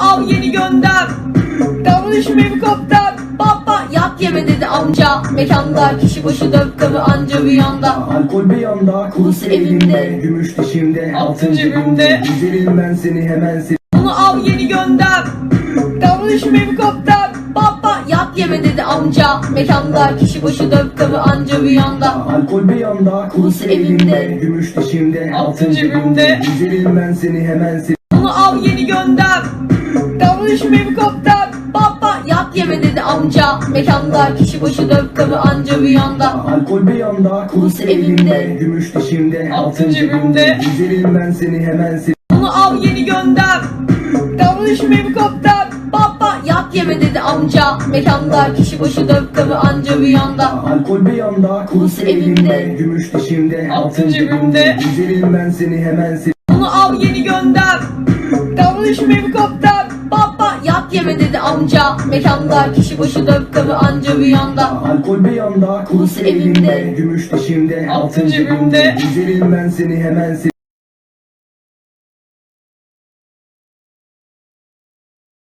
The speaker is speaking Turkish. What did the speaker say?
Al yeni gönder. Davranış helikopter. Baba yat yeme dedi amca. Mekanda kişi başı dört kabı anca bir yanda. Alkol bir yanda, kulus elimde, gümüş dişimde, altın cebimde. Güzelim ben seni hemen seni. Bunu al yeni gönder. Davranış helikopter. Baba yat yeme dedi amca. Mekanda kişi başı dört kabı anca bir yanda. Alkol bir yanda, kulus elimde, gümüş dişimde, altın cebimde. Güzelim ben seni hemen seni. Bunu al yeni gönder. Davranış helikopter. Baba yat yeme dedi amca. Mekanda kişi başı dört kabı anca bir yanda. Alkol bir yanda, kulus elimde, gümüş dişimde, altın cebimde. Güzelim ben seni hemen seni. Bunu al yeni gönder. Davranış helikopter. Baba yat yeme dedi amca. Mekanda kişi başı dört kabı anca bir yanda. Alkol bir yanda, kulus elimde, gümüş dişimde, altın cebimde. Güzelim ben seni hemen seni. Bunu al yeni gönder. Yat yeme dedi amca. Mekanda kişi başı dört anca bir yanda. Alkol bir yanda, kulus elimde, gümüş dişimde, altın cebimde. Güzelim ben seni hemen seni.